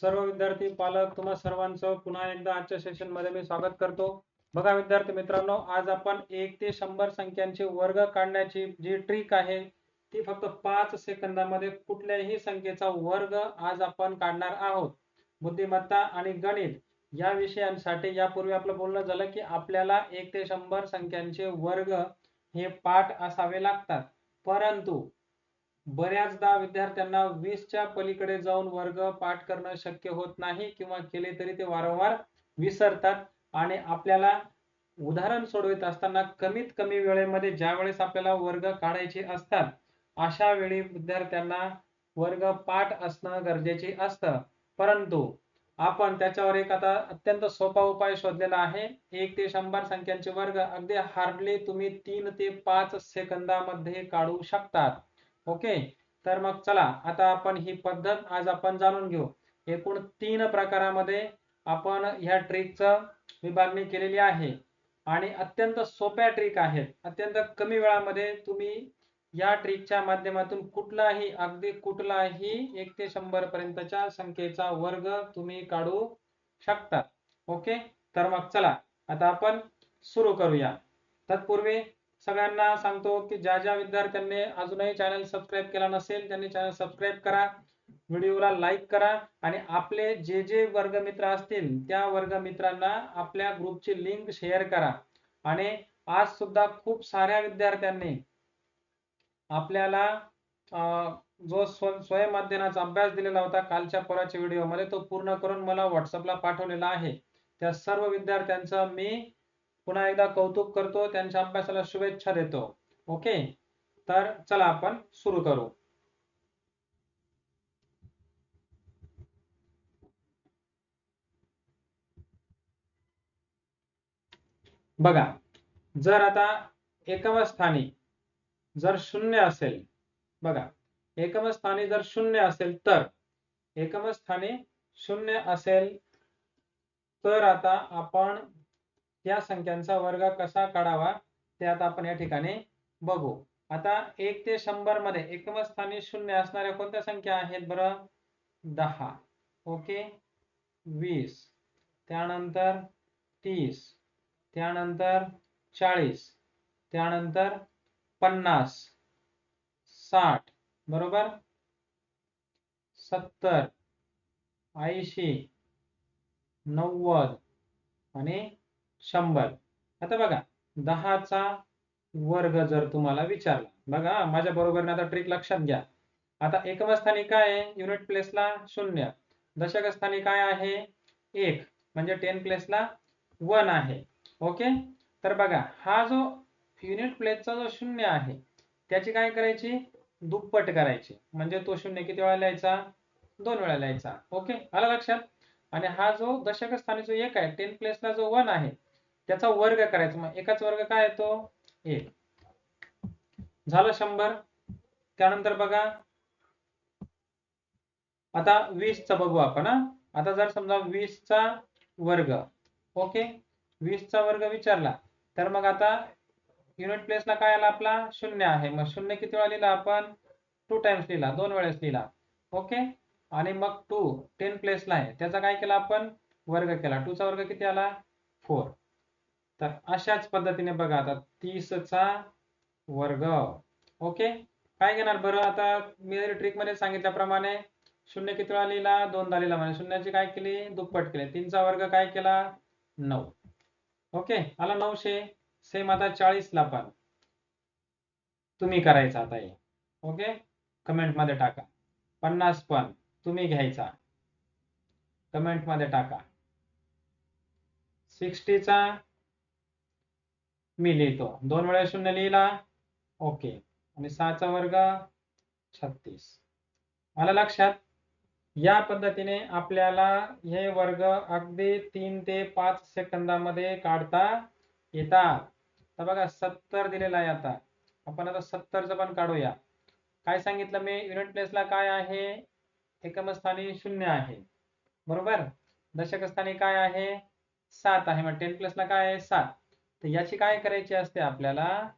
सर्व विद्यार्थी पालक तुम्हा सर्वांचं पुन्हा एकदा आजच्या सेशनमध्ये मी स्वागत करतो. बघा विद्यार्थी मित्रांनो आज आपण एक ते शंभर संख्यांचे वर्ग काढण्याची जी ट्रिक आहे ती फक्त पाच सेकंदामध्ये कुठल्याही संख्येचा वर्ग आज आपण काढणार आहोत. बुद्धिमत्ता आणि गणित या विषयांसाठी यापूर्वी आपलं बोलणं झालं की आपल्याला एक ते शंभर संख्यांचे वर्ग हे पाठ असावे लागतात. परंतु बऱ्याचदा विद्यार्थ्यांना वीसच्या पलीकडे जाऊन वर्ग पाठ करणं शक्य होत नाही किंवा केले तरी ते वारंवार विसरतात. आणि आपल्याला उदाहरण सोडवित असताना कमीत कमी वेळेमध्ये ज्या वेळेस आपल्याला वर्ग काढायचे असतात अशा वेळी विद्यार्थ्यांना वर्ग पाठ असणं गरजेचे असतं. परंतु आपण त्याच्यावर एक आता अत्यंत सोपा उपाय शोधलेला आहे. एक ते शंभर संख्यांचे वर्ग अगदी हार्डली तुम्ही तीन ते पाच सेकंदामध्ये काढू शकतात. ओके? तर मग चला आता आपण ही पद्धत आज आपण जाणून घेऊ. एकूण तीन प्रकारामध्ये आपण ह्या ट्रिकचं विभागणी केलेली आहे. आणि अत्यंत सोप्या ट्रिक आहेत. अत्यंत कमी वेळामध्ये तुम्ही या ट्रिकच्या माध्यमातून कुठलाही अगदी कुठलाही एक ते शंभर पर्यंतच्या संख्येचा वर्ग तुम्ही काढू शकता. ओके? तर मग चला आता आपण सुरू करूया. तत्पूर्वी सगळ्यांना सांगतो की ज्या ज्या विद्यार्थ्यांनी अजूनही चॅनल सबस्क्राईब केला नसेल त्यांनी चॅनल सबस्क्राईब करा व्हिडिओला लाईक करा आणि आपले जे जे वर्गमित्र असतील त्या वर्गमित्रांना आपल्या ग्रुपची लिंक शेअर करा. आणि आज सुद्धा खूप साऱ्या विद्यार्थ्यांनी आपल्याला अं, जो स्वयं अध्ययनाचा अभ्यास दिलेला होता कालच्या परवाच्या व्हिडिओमध्ये तो पूर्ण करून मला व्हॉट्सअपला पाठवलेला आहे. त्या सर्व विद्यार्थ्यांचं मी पुन्हा एकदा कौतुक करतो त्यांच्या अभ्यासाला शुभेच्छा देतो. ओके तर चला आपण सुरू करू. बघा जर आता एकम स्थानी जर शून्य असेल बघा एकम स्थानी जर शून्य असेल तर एकम स्थानी शून्य असेल तर आता आपण या संख्यांचा वर्ग कसा काढावा? ते आता आपण या ठिकाणी बघू. आता एक ते शंभरमध्ये एकम स्थानी शून्य असणाऱ्या कोणत्या संख्या आहेत बरं? दहा. ओके? वीस. त्यानंतर तीस. त्यानंतर चाळीस. त्यानंतर पन्नास. साठ. बरोबर? सत्तर. ऐंशी. नव्वद. आणि शंभर. आता बघा दहाचा वर्ग जर तुम्हाला विचारला बघा माझ्या बरोबरीने आता ट्रिक लक्षात घ्या. आता एकम स्थानी काय आहे? युनिट प्लेसला शून्य. दशक स्थानी काय आहे? एक. म्हणजे टेन प्लेसला वन आहे. ओके तर बघा हा जो युनिट प्लेसचा जो शून्य आहे त्याची काय करायची? दुप्पट करायची. म्हणजे तो शून्य किती वेळा लिहायचा? दोन वेळा लिहायचा. ओके आला लक्षात? आणि हा जो दशक स्थानी जो एक आहे टेन प्लेसला जो वन आहे त्याचा वर्ग करायचा. मग एकाच वर्ग काय येतो? एक झालं शंभर. त्यानंतर बघा. आता वीसचा बघू आपण आता जर समजा वीसचा वर्ग ओके? वीसचा वर्ग विचारला तर मग आता युनिट प्लेसला काय आला आपला? शून्य आहे. मग शून्य किती वेळा लिहिला आपण? टू टाइम्स लिहिला दोन वेळेस लिहिला ओके? आणि मग टू टेन प्लेसला आहे. त्याचा काय केला आपण? वर्ग केला. टूचा वर्ग किती आला? फोर. तर अशाच पद्धतीने बघा आता तीसचा वर्ग. ओके? काय घेणार बरं? आता मी ट्रिकमध्ये सांगितल्याप्रमाणे शून्य किती वेळा लिहिला दोनदा लिहिला म्हणजे शून्याची काय केली? दुप्पट केली. तीनचा वर्ग काय केला? नऊ. ओके? आला नऊशे. सेम आता चाळीस ला पण. तुम्ही करायचा आता हे. ओके? कमेंटमध्ये टाका. पन्नास पण. तुम्ही घ्यायचा. कमेंटमध्ये टाका. सिक्स्टीचा मी लिहितो. दोन वेळा शून्य लिहिला. ओके. आणि सहाचा वर्ग छत्तीस. मला लक्षात? या पद्धतीने आपल्याला हे वर्ग अगदी तीन ते पाच सेकंदामध्ये काढता येतात. तर बघा सत्तर दिलेला आहे आता. आपण आता सत्तरचं पण काढूया. काय सांगितलं मी? युनिट प्लेसला काय आहे? एकमस्थानी शून्य आहे. बरोबर? दशकस्थानी काय आहे? सात आहे. मग टेन प्लसला काय आहे? सात. तर याची काय करायची असते? आपल्याला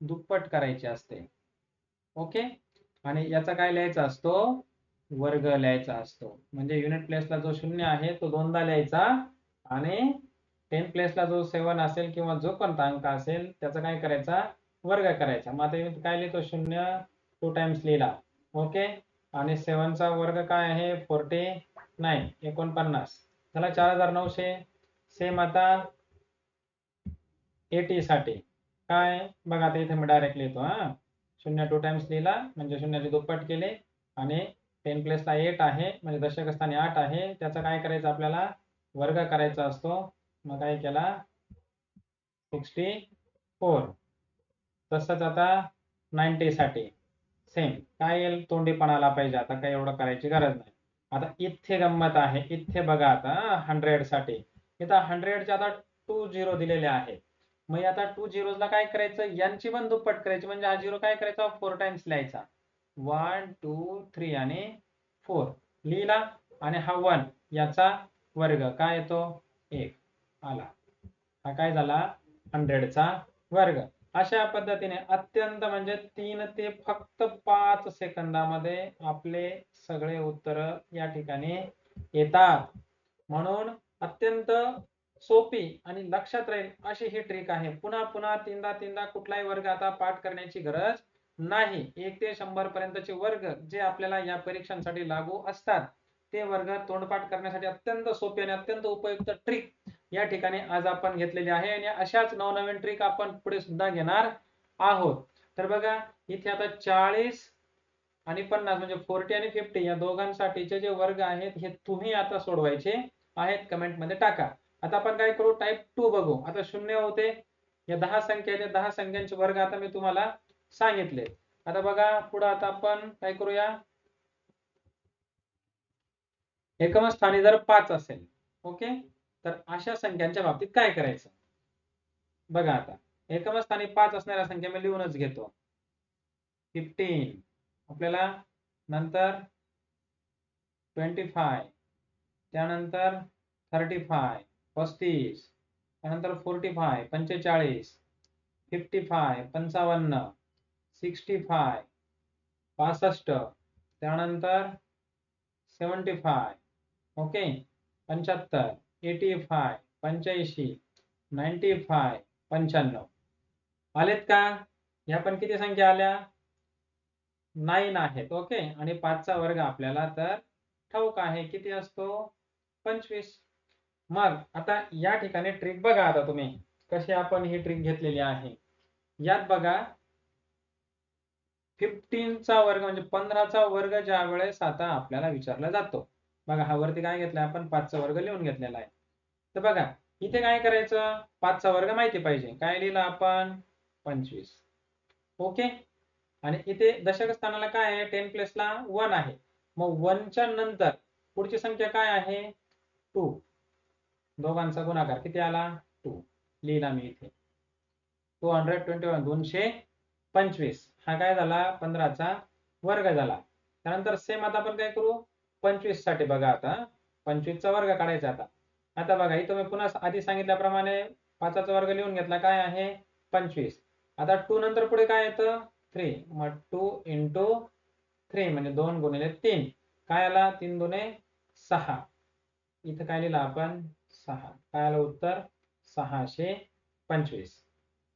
दुप्पट करायची असते. ओके? आणि याचा काय लिहायचा असतो? वर्ग लिहायचा असतो. म्हणजे युनिट प्लेसला जो शून्य आहे तो दोनदा लिहायचा. आणि टेन प्लेसला जो सेवन असेल किंवा जो कोणता अंक असेल त्याचा काय करायचा? वर्ग करायचा. मग आता काय लिहितो? शून्य टू टाइम्स लिहिला. ओके? आणि सेवनचा वर्ग काय आहे? फोर्टी नाईन एकोणपन्नास. त्याला चार हजार नऊशे. सेम आता एटी साठी. काय? बघा आता इथे मी डायरेक्ट लिहितो हा. शून्य टू टाइम्स लिहिला म्हणजे शून्याचे दुप्पट केले आणि टेन प्लेसला एट आहे म्हणजे दशक स्थानी आठ आहे. त्याचा काय करायचं आपल्याला? वर्ग करायचा असतो. मग काय केला? सिक्स्टी फोर तसंच आता नाईन्टीसाठी सेम काय येईल? तोंडीपणा आला पाहिजे. आता काही एवढं करायची गरज नाही. आता इथे गंमत आहे. इथे बघा आता हंड्रेडसाठी. इथं हंड्रेडच्या आता टू झिरो दिलेले आहेत. मग आता टू झिरोला काय करायचं? यांची पण दुप्पट करायची. म्हणजे हा झिरो काय करायचा? फोर टाइम्स लिहायचा. वन टू थ्री आणि फोर लिहिला आणि हा वन याचा वर्ग काय येतो? एक. आला. हा काय झाला? हंड्रेडचा वर्ग. अशा पद्धतीने अत्यंत म्हणजे तीन ते फक्त पाच सेकंदामध्ये आपले सगळे उत्तर या ठिकाणी येतात. म्हणून अत्यंत सोपी आणि लक्षात राहील अशी ही ट्रिक आहे. पुन्हा पुन्हा तीनदा तीनदा कुठलाही वर्ग आता पाठ करण्याची गरज नाही. एक ते शंभर पर्यंतचे वर्ग जे आपल्याला या परीक्षांसाठी लागू असतात ते वर्ग तोंडपाठ करण्यासाठी अत्यंत सोपे आणि अत्यंत उपयुक्त ट्रिक या ठिकाणी आज आपण घेतलेली आहे आणि अशाच नवनवीन ट्रिक आपण पुढे सुद्धा घेणार आहोत. तर बघा इथे आता चाळीस आणि पन्नास म्हणजे फोर्टी आणि फिफ्टी या दोघांसाठीचे जे वर्ग आहेत हे तुम्ही आता सोडवायचे आहेत. कमेंटमध्ये टाका. आता आपण काय करू? टाईप टू बघू. आता शून्य होते. या दहा संख्या दहा संख्यांचे वर्ग आता मी तुम्हाला सांगितले. आता बघा पुढे आता आपण काय करूया? एकम स्थानी जर पाच असेल ओके? तर अशा संख्यांच्या बाबतीत काय करायचं? बघा आता. एकम स्थानी पाच असणाऱ्या संख्या मी लिहूनच घेतो. फिफ्टीन आपल्याला नंतर ट्वेंटी फाय त्यानंतर थर्टी फाय पस्तीस. त्यानंतर फोर्टी फाय पंचेचाळीस. फिफ्टी फाय पंचावन्न. सिक्स्टी फाय पासष्ट त्यानंतर सेवन्टी फाय ओके? पंच्याहत्तर. एटी फाय पंच्याऐंशी. नाईन्टी फाय पंच्याण्णव. आलेत का? ह्या पण किती संख्या आल्या? नाईन आहेत. ओके? आणि पाचचा वर्ग आपल्याला तर ठाऊक आहे. किती असतो? पंचवीस. मग आता या ठिकाणी ट्रिक बघा आता तुम्ही. कशी आपण ही ट्रिक घेतलेली आहे. यात बघा फिफ्टीनचा वर्ग म्हणजे पंधराचा वर्ग ज्या वेळेस आता आपल्याला विचारला जातो. बघा हा वरती काय घेतलाय आपण? पाचचा वर्ग लिहून घेतलेला आहे. तर बघा इथे काय करायचं? पाचचा वर्ग माहिती पाहिजे. काय लिहिलं आपण? पंचवीस. ओके? आणि इथे दशक स्थानाला काय आहे? टेन प्लसला वन आहे. मग वनच्या नंतर पुढची संख्या काय आहे? टू दोघांचा गुणाकार किती आला? टू लिहिला मी इथे. टू हंड्रेड ट्वेंटी वन दोनशे पंचवीस. हा काय झाला? पंधराचा वर्ग झाला. त्यानंतर सेम आता आपण काय करू? पंचवीससाठी बघा आता. पंचवीसचा वर्ग काढायचा आता. आता बघा इथं मी पुन्हा आधी सांगितल्याप्रमाणे पाचाचा वर्ग लिहून घेतला. काय आहे? पंचवीस. आता टू नंतर पुढे काय येतं? थ्री मग टू इंटू थ्री म्हणजे दोन गुणिले तीन. काय आला? तीन दुने सहा. इथं काय लिहिलं आपण? सहा. काय आलं उत्तर सहाशे पंचवीस.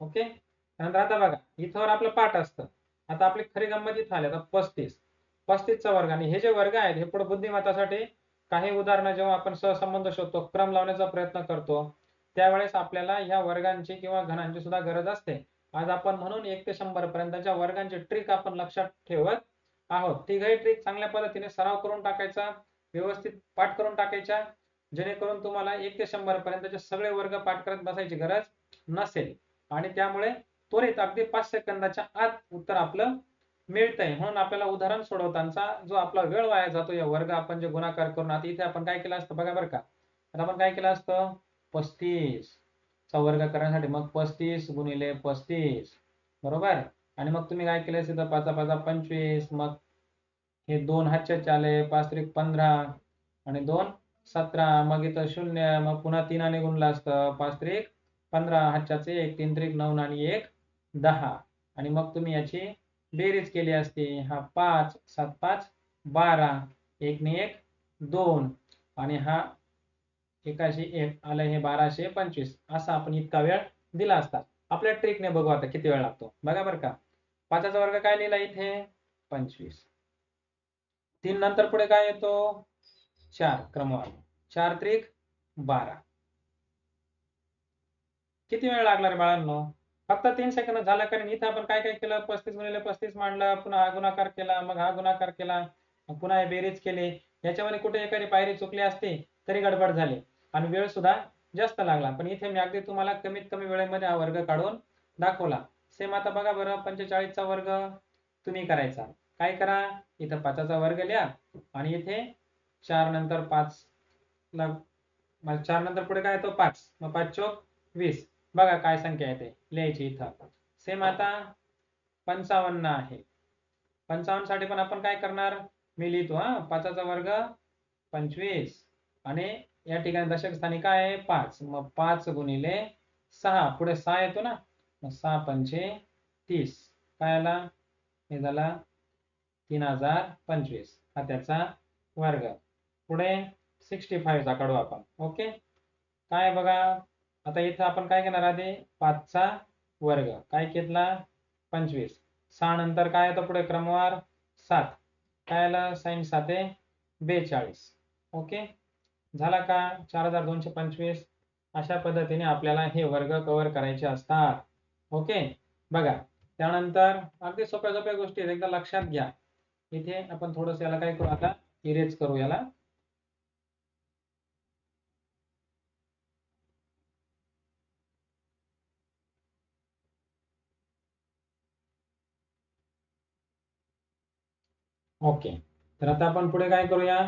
ओके? त्यानंतर आता बघा इथं आपलं पाठ असतं. आता आपली खरी गंमत इथं आली. आता पस्तीस. पस्तीसचा वर्ग. आणि हे जे वर्ग आहेत हे पुढे बुद्धिमत्तासाठी काही उदाहरणं जेव्हा आपण सहसंबंध शोधतो क्रम लावण्याचा प्रयत्न करतो त्यावेळेस आपल्याला ह्या वर्गांची किंवा घनांची सुद्धा गरज असते. आज आपण म्हणून एक ते शंभर पर्यंतच्या वर्गांची ट्रिक आपण लक्षात ठेवत आहोत. तिघही ट्रिक चांगल्या पद्धतीने सराव करून टाकायचा व्यवस्थित पाठ करून टाकायच्या जेणेकरून तुम्हाला एक ते शंभर पर्यंतचे सगळे वर्ग पाठ करत बसायची गरज नसेल. आणि त्यामुळे त्वरित अगदी पाच सेकंदाच्या आत उत्तर आपलं मिळतंय. म्हणून आपल्याला उदाहरण सोडवताना जो आपला वेळ वाया जातो या वर्ग आपण जे गुणाकार करून आता इथे आपण काय केलं असतं बघा बरं का. आता आपण काय केलं असतं? पस्तीस. चा वर्ग करण्यासाठी मग पस्तीस गुणिले पस्तीस. बरोबर? आणि मग तुम्ही काय केलं तिथं पाचा पाचा पंचवीस. मग हे दोन हातचे चाले पाच त्रिक पंधरा. आणि दोन सतरा मग इथं शून्य मग पुन्हा तीनाने गुणला असतं. पाच त्रिक पंधरा हातच्याचे एक तीन त्रिक नऊ आणि एक दहा. आणि मग तुम्ही याची बेरीज केली असती. हा पाच सात पाच बारा एक ने एक दोन. आणि हा एकाशे एक आलं हे बाराशे पंचवीस. असा आपण इतका वेळ दिला असता. आपल्या ट्रिकने बघू आता किती वेळ लागतो. बघा बरं का. पाचाचा वर्ग काय लिहिला इथे? पंचवीस. तीन नंतर पुढे काय येतो? चार क्रमवार. चार त्रिक बारा. किती वेळ लागला रे बाळांनो? फक्त तीन सेकंद झाला कारण इथं आपण काय काय केलं? पस्तीस गुणिले पस्तीस मांडला पुन्हा हा गुणाकार केला मग हा गुणाकार केला पुन्हा हे बेरीज केले. याच्यामध्ये कुठे एखादी पायरी चुकली असते तरी गडबड झाली. आणि वेळ सुद्धा जास्त लागला. पण इथे मी अगदी तुम्हाला कमीत कमी वेळेमध्ये हा वर्ग काढून दाखवला. सेम आता बघा बरं पंचेचाळीसचा वर्ग तुम्ही करायचा. काय करा? इथं पाचाचा वर्ग लिहा. आणि इथे चार नंतर पाच. ला मग म्हणजे चार नंतर पुढे काय येतो? पाच. मग पाच चोक वीस. बघा काय संख्या येते. लिहायची इथं. सेम आता पंचावन्न आहे. पंचावन्नसाठी पण आपण काय करणार? मी लिहितो हा. पाचाचा वर्ग पंचवीस. आणि या ठिकाणी दशक स्थानी काय आहे? पाच. मग पाच गुणिले सहा. पुढे सहा येतो ना? मग सहा पंचे तीस. काय आला? हे झाला तीन हजार पंचवीस. हा त्याचा वर्ग. पुढे सिक्स्टी फाईव्हचा काढू आपण. ओके काय बघा? आता इथं आपण काय घेणार आधी? पाचचा वर्ग. काय घेतला? पंचवीस. सहा नंतर काय येतं पुढे? क्रमवार सात. काय आलं? साईन साते बेचाळीस. ओके झाला का? चार हजार दोनशे पंचवीस. अशा पद्धतीने आपल्याला हे वर्ग कव्हर करायचे असतात. ओके बघा. त्यानंतर अगदी सोप्या सोप्या गोष्टी आहेत. एकदा लक्षात घ्या. इथे आपण थोडस याला काय करू? आता इरेज करू याला. ओके. तर आता आपण पुढे काय करूया?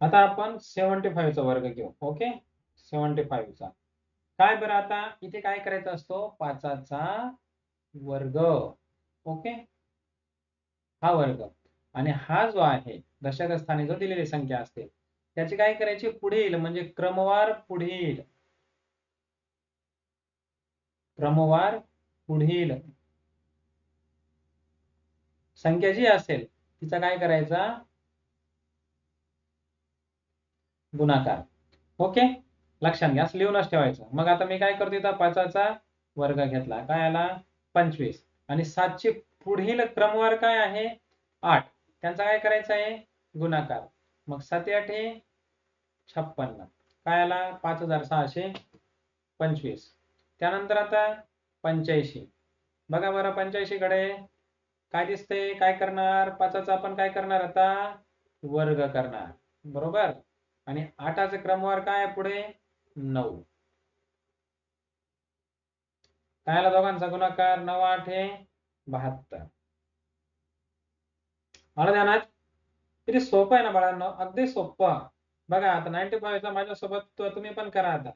आता आपण सेव्हन्टी फाईव्हचा वर्ग घेऊ ओके? सेव्हन्टी फाईव्हचा काय बरं आता? इथे काय करायचा असतो? पाचाचा वर्ग ओके? हा वर्ग. आणि हा जो आहे दशक स्थानी जो दिलेली संख्या असते त्याची काय करायची? पुढील म्हणजे क्रमवार पुढील. क्रमवार पुढील. संख्या जी असेल तिचा काय करायचा? गुणाकार. ओके? लक्षात घ्या असं लिहूनच ठेवायचं. मग आता मी काय करतो इथं? पाचाचा वर्ग घेतला. काय आला? पंचवीस. आणि सातशे पुढील क्रमवार काय आहे? आठ. त्यांचा काय करायचा आहे? गुणाकार. मग सात आठ छप्पन्न. काय आला? पाच हजार सहाशे पंचवीस. त्यानंतर आता पंच्याऐंशी. बघा बरं पंच्याऐंशी कडे काय दिसतंय काय करणार? पाचाचा आपण काय करणार आता? वर्ग करणार. बरोबर? आणि आठाचा क्रमवार काय पुढे? नऊ. कायला दोघांचा गुणाकार? नऊ आठ हे बहात्तर. मला ध्यानात किती सोपं आहे ना बाळांनो अगदी सोपं. बघा आता नाईन्टी फाईव्हचा माझ्यासोबत तुम्ही पण करा आता.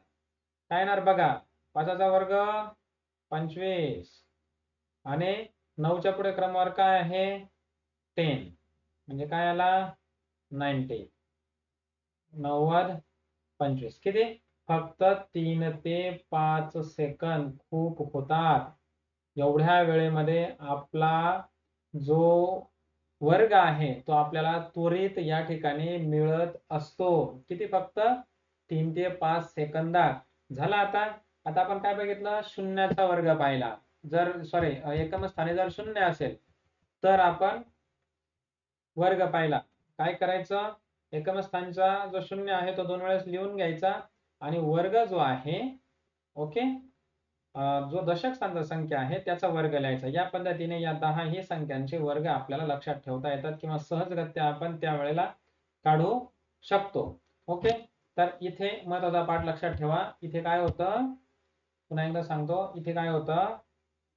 काय येणार बघा? पाचाचा वर्ग पंचवीस. आणि नऊच्या पुढे क्रमवार काय आहे? टेन म्हणजे काय आला? नाईन्टी नव्वद पंचवीस. किती? फक्त तीन ते पाच सेकंद खूप होतात. एवढ्या वेळेमध्ये आपला जो वर्ग आहे तो आपल्याला त्वरित या ठिकाणी मिळत असतो. किती फक्त? तीन ते पाच सेकंदात झाला आता? आता आपण काय बघितलं? शून्याचा वर्ग पाहिला. जर सॉरी एकम स्थानी जर शून्य असेल तर आपण वर्ग पाहिला. काय करायचं? एकम स्थानचा जो शून्य आहे तो दोन वेळेस लिहून घ्यायचा आणि वर्ग जो आहे ओके जो दशक स्थानचा संख्या आहे त्याचा वर्ग लिहायचा. या पद्धतीने या दहा ही संख्यांचे वर्ग आपल्याला लक्षात ठेवता येतात किंवा सहजगत्या आपण त्या वेळेला काढू शकतो. ओके तर इथे महत्त्वाचा पाठ लक्षात ठेवा. इथे काय होतं? पुन्हा एकदा सांगतो इथे काय होतं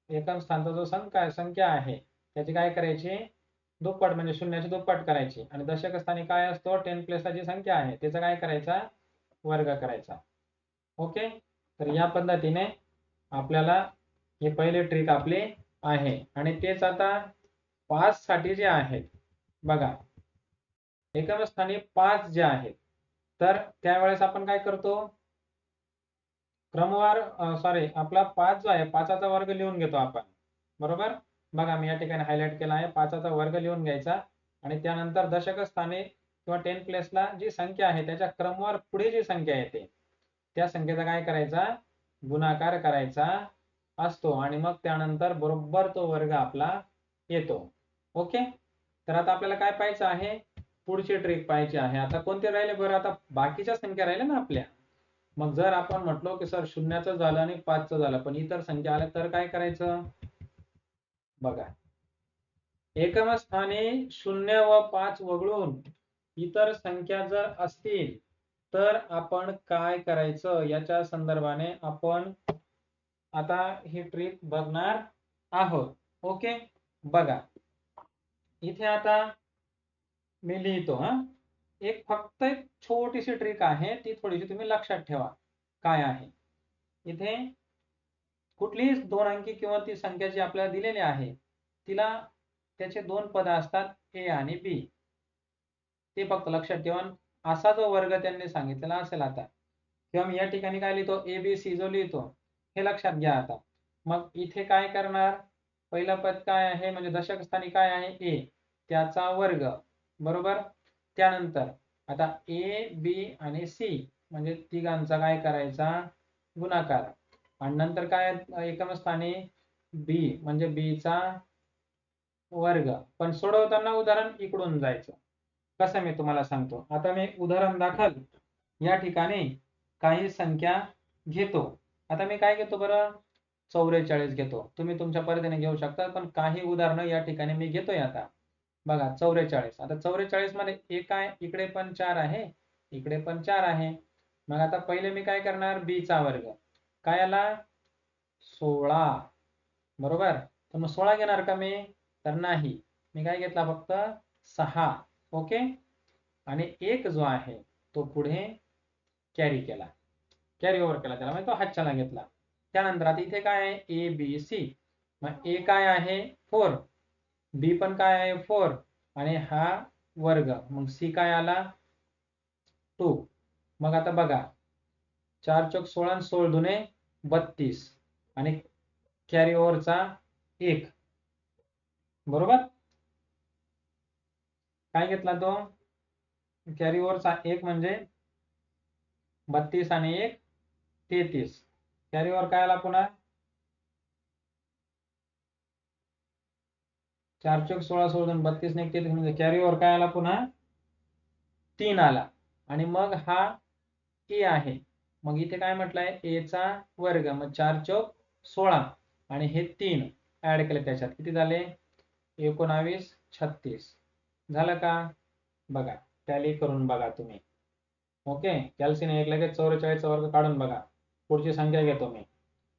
एकम स्थानचा जो संख्या संख्या आहे त्याची काय करायची? दुप्पट म्हणजे शून्याची दुप्पट करायची. आणि दशक स्थानी काय असतो? टेन प्लेसला जी संख्या आहे. त्याचा काय करायचा? वर्ग करायचा. ओके? तर या पद्धतीने आपल्याला हे पहिले ट्रिक आपली आहे. आणि तेच आता पाच साठी जे आहेत बघा. एकम स्थानी पाच जे आहेत तर त्यावेळेस आपण काय करतो? क्रमवार सॉरी आपला पाच जो आहे पाचाचा वर्ग लिहून घेतो आपण. बरोबर? बघा मी या ठिकाणी हायलाइट केला आहे. पाचाचा वर्ग लिहून घ्यायचा. आणि त्यानंतर दशक स्थाने किंवा टेन प्लेसला जी संख्या आहे त्याच्या क्रमवार पुढे जी संख्या येते त्या संख्येचा काय करायचा? गुणाकार करायचा असतो. आणि मग त्यानंतर बरोबर तो वर्ग आपला येतो. ओके तर आता आपल्याला काय पाहायचं आहे? पुढची ट्रिक पाहायची आहे. आता कोणते राहिले बरं? आता बाकीच्या संख्या राहिल्या ना आपल्या. मग जर आपण म्हटलो की सर शून्याचं झालं आणि पाचचं झालं पण इतर संख्या आल्या तर काय करायचं? बघा. एकम स्थानी शून्य व पाच वगळून इतर संख्या जर असतील तर आपण काय करायचं? याच्या संदर्भाने आपण आता ही ट्रिक बघणार आहोत. ओके? बघा. इथे आता मी लिहितो हा. एक फक्त एक छोटीशी ट्रिक आहे ती थोडीशी तुम्ही लक्षात ठेवा. काय आहे? इथे कुठलीही दोन अंकी किंवा ती संख्या जी आपल्याला दिलेली आहे तिला त्याचे दोन पद असतात ए आणि बी ते फक्त लक्षात ठेवा. असा जो वर्ग त्यांनी सांगितलेला असेल आता. किंवा मी या ठिकाणी काय लिहितो? ए बी सी जो लिहितो हे लक्षात घ्या आता. मग इथे काय करणार? पहिलं पद काय आहे? म्हणजे दशक स्थानी काय आहे? ए त्याचा वर्ग. बरोबर? त्यानंतर आता ए बी आणि सी म्हणजे तिघांचा काय करायचा? गुणाकार. आणि नंतर काय एकम स्थानी बी म्हणजे बी चा वर्ग. पण सोडवताना उदाहरण इकडून जायचं. कसं मी तुम्हाला सांगतो? आता मी उदाहरण दाखल. या ठिकाणी काही संख्या घेतो. आता मी काय घेतो बरं? चौवेचाळीस घेतो. तुम्ही तुमच्या पद्धतीने घेऊ शकता पण काही उदाहरणं या ठिकाणी मी घेतोय आता. बघा चौवेचाळीस आता चौवेचाळीसमध्ये एक आहे इकडे पण चार आहे. इकडे पण चार आहे. मग आता पहिले मी काय करणार? बी चा वर्ग. काय आला? सोळा. बरोबर? तर मग सोळा घेणार का मी? तर नाही. मी काय घेतला फक्त? सहा. ओके? आणि एक जो आहे तो पुढे कॅरी केला. कॅरी ओव्हर केला त्याला. म्हणजे तो हातच्याला घेतला. त्यानंतर आता इथे काय आहे? ए बी सी मग ए काय आहे? फोर बी पण काय आहे? फोर आणि हा वर्ग. मग सी काय आला? टू मग आता बघा. चार चौक सोळा सोळ दुने बत्तीस. आणि कॅरी ओव्हरचा एक. बरोबर? काय घेतला तो? कॅरी ओव्हरचा एक म्हणजे बत्तीस आणि एक तेहतीस. कॅरी ओव्हर काय आला पुन्हा? चार चौक सोळा सोळा दोन बत्तीस ने एकतीस म्हणजे कॅरी ओव्हर काय आला पुन्हा? तीन आला. आणि मग हा ए आहे. मग इथे काय म्हटलंय? ए चा वर्ग. मग चार चौक सोळा. आणि हे तीन ऍड केले त्याच्यात. किती झाले? एकोणावीस छत्तीस. झालं का? बघा. टॅली करून बघा तुम्ही. ओके? कॅल्सीने एक लगेच चौवेचाळीसचा वर्ग काढून बघा. पुढची संख्या घेतो मी.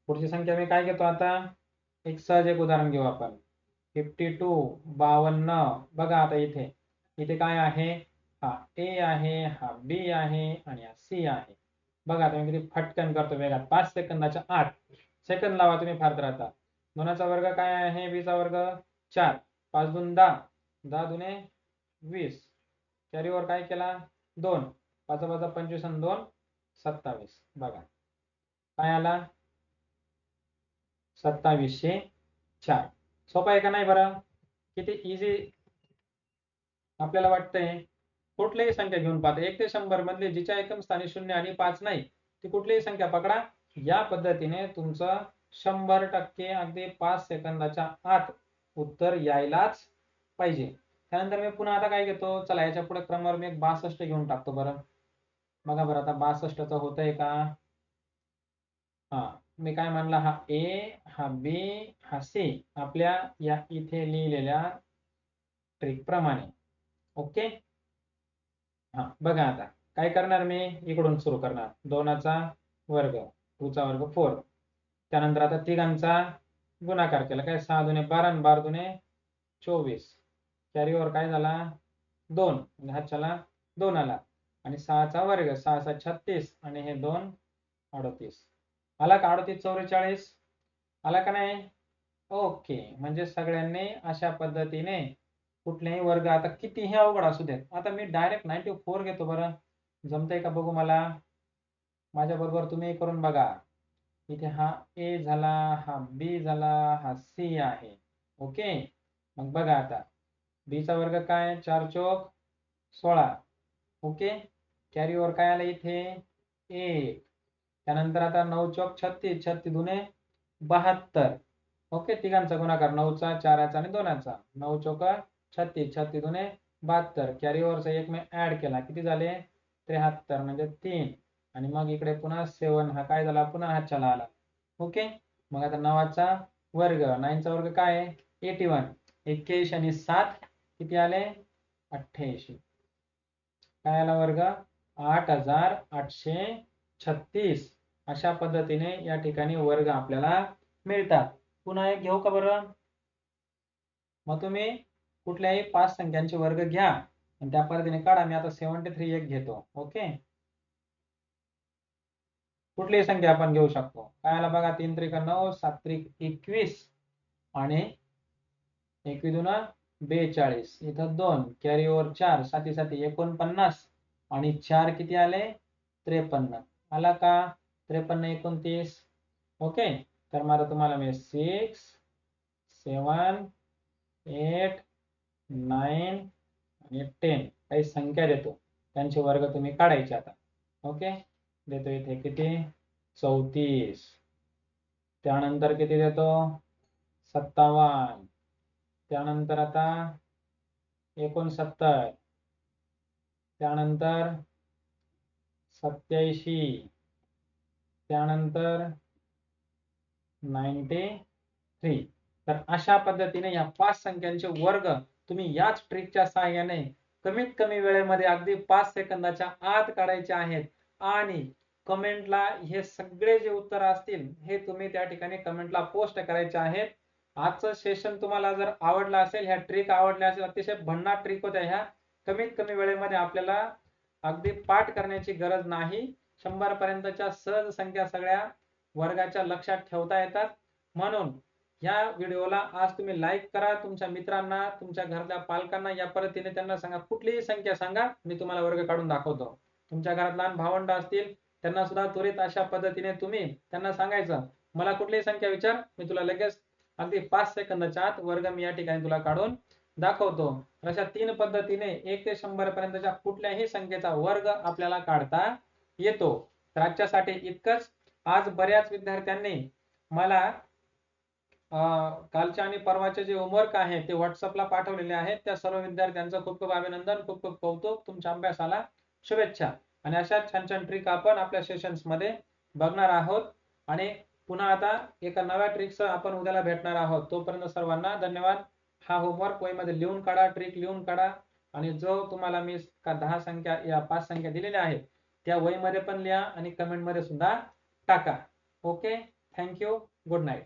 पुढची संख्या मी काय घेतो आता? एक सहज एक उदाहरण घेऊ आपण. फिफ्टी टू बावन्न. बघा आता इथे. इथे काय आहे? हा ए आहे हा बी आहे आणि हा सी आहे. बघा तुम्ही किती फटकन करतो वेगात. पाच सेकंदाच्या आठ सेकंद लावा तुम्ही फार राहता दोनाचा वर्ग काय आहे? बीचा वर्ग चार. पाच दोन दहा. दहा दुने वीस. कॅरीवर काय केला? दोन. पाच पाच पंचवीस आणि दोन. सत्तावीस. बघा. काय आला? सत्तावीसशे चार. सोपा आहे का नाही बरं? किती इझी आपल्याला वाटतंय? कुठलीही संख्या घेऊन पाहता. एक ते शंभर मधले जिच्या एकम स्थानी शून्य आणि पाच नाही ती कुठलीही संख्या पकडा. या पद्धतीने तुमचं शंभर टक्के अगदी पाच सेकंदाच्या आत उत्तर यायलाच पाहिजे. त्यानंतर मी पुन्हा आता काय घेतो? चला याच्यापुढे क्रमावर मी एक बासष्ट घेऊन टाकतो बरं. बघा बरं आता बासष्टचं होतंय का? हा. मी काय म्हणला हा ए हा बी हा सी आपल्या या इथे लिहिलेल्या ट्रिक प्रमाणे. ओके हा बघा आता काय करणार मी? इकडून सुरू करणार. दोनाचा वर्ग टूचा वर्ग फोर त्यानंतर आता तिघांचा गुणाकार केला. काय? सहा दुने बारा आणि बारा दुने चोवीस. कॅरीवर काय झाला? दोन. म्हणजे दोन आला. आणि सहाचा वर्ग सहा सात छत्तीस. आणि हे दोन अडतीस. आला का अडतीस चौवेचाळीस? आला का नाही? ओके. म्हणजे सगळ्यांनी अशा पद्धतीने कुठलेही वर्ग आता कितीही अवघड असू देत आता मी डायरेक्ट नाईन्टी फोर घेतो बरं. जमतंय का बघू मला? माझ्या बरोबर तुम्ही करून बघा. इथे हा ए झाला हा बी झाला हा सी आहे. ओके? मग बघा आता. बीचा वर्ग काय? चार चौक सोळा. ओके? कॅरी ओवर काय आलं इथे? एक. त्यानंतर आता नऊ चौक छत्तीस छत्तीस दुने बहात्तर. ओके तिघांचा गुणाकार नऊचा चाराचा आणि दोनाचा. नऊ चौक छत्तीस छत्तीस दुने बहात्तर. कॅरी ओव्हरचा एक मी ऍड केला. किती झाले? त्र्याहत्तर म्हणजे तीन. आणि मग इकडे पुन्हा सेवन हा काय झाला? पुन्हा हा चला आला. ओके मग आता नवाचा वर्ग. नाईनचा वर्ग काय आहे? एटी वन एक्क्याऐंशी आणि सात किती आले? अठ्ठ्याऐंशी. काय आला वर्ग? आठ हजार आठशे छत्तीस. अशा पद्धतीने या ठिकाणी वर्ग आपल्याला मिळतात. पुन्हा एक घेऊ का बरं? मग तुम्ही कुठल्याही पाच संख्यांचे वर्ग घ्या आणि त्या पद्धतीने काढा. मी आता सेव्हन्टी थ्री एक घेतो. ओके? कुठलीही संख्या आपण घेऊ शकतो. काय आला बघा? तीन त्रिक नऊ सात त्रिक एकवीस आणि एकवीस दोन बेचाळीस. इथं दोन कॅरी ओव्हर चार साती साती एकोणपन्नास आणि चार किती आले? त्रेपन्न. आला का? त्रेपन्न एकोणतीस. ओके? तर मला तुम्हाला मी सिक्स सेवन एट नाईन आणि टेन काही संख्या देतो. त्यांचे वर्ग तुम्ही काढायचे आता. ओके? देतो इथे किती? चौतीस. त्यानंतर किती देतो? सत्तावन्न. त्यानंतर आता एकोणसत्तर. त्यानंतर सत्याऐंशी त्यानंतर नाईन्टी थ्री तर अशा पद्धतीने या पाच संख्यांचे वर्ग तुम्ही याच ट्रिकच्या सहाय्याने कमीत कमी वेळेमध्ये अगदी पाच सेकंदाच्या आत काढायचे आहेत. आणि कमेंटला हे सगळे जे उत्तर असतील हे तुम्ही त्या ठिकाणी कमेंटला पोस्ट करायचे आहेत. आजचं सेशन तुम्हाला जर आवडलं असेल ह्या ट्रिक आवडल्या असेल अतिशय भन्नाट ट्रिक होत्या ह्या. कमीत कमी वेळेमध्ये आपल्याला अगदी पाठ करण्याची गरज नाही. शंभर पर्यंतच्या सहज संख्या सगळ्या वर्गाच्या लक्षात ठेवता येतात. म्हणून या व्हिडिओला आज तुम्ही लाईक करा. तुमच्या मित्रांना तुमच्या घरातल्या पालकांना या पद्धतीने त्यांना सांगा. कुठलीही संख्या सांगा. मी तुम्हाला वर्ग काढून दाखवतो. तुमच्या घरात लहान भावंड असतील त्यांना सुद्धा त्वरित अशा पद्धतीने तुम्ही त्यांना सांगायचं. मला कुठलीही संख्या विचार. मी तुला लगेच अगदी पाच सेकंदाच्या आत वर्ग मी या ठिकाणी तुला काढून दाखवतो. अशा तीन पद्धतीने एक ते शंभर पर्यंतच्या कुठल्याही संख्येचा वर्ग आपल्याला काढता येतो. तर आजच्यासाठी इतकंच. आज बऱ्याच विद्यार्थ्यांनी मला कालच्या आणि परवाचे जे होमवर्क आहे ते व्हॉट्सअपला पाठवलेले आहेत. त्या सर्व विद्यार्थ्यांचं खूप खूप अभिनंदन खूप खूप कौतुक. तुमच्या अभ्यासाला शुभेच्छा. आणि अशा छान छान ट्रिक आपण आपल्या सेशन्समध्ये बघणार आहोत. आणि पुन्हा आता एका नव्या ट्रिकसह आपण उद्याला भेटणार आहोत. तोपर्यंत सर्वांना धन्यवाद. हा होमवर्क वहीमध्ये लिहून काढा ट्रिक लिहून काढा. आणि जो तुम्हाला मी का दहा संख्या या पाच संख्या दिलेल्या आहेत त्या वहीमध्ये पण लिहा आणि कमेंटमध्ये सुद्धा टाका. Okay thank you good night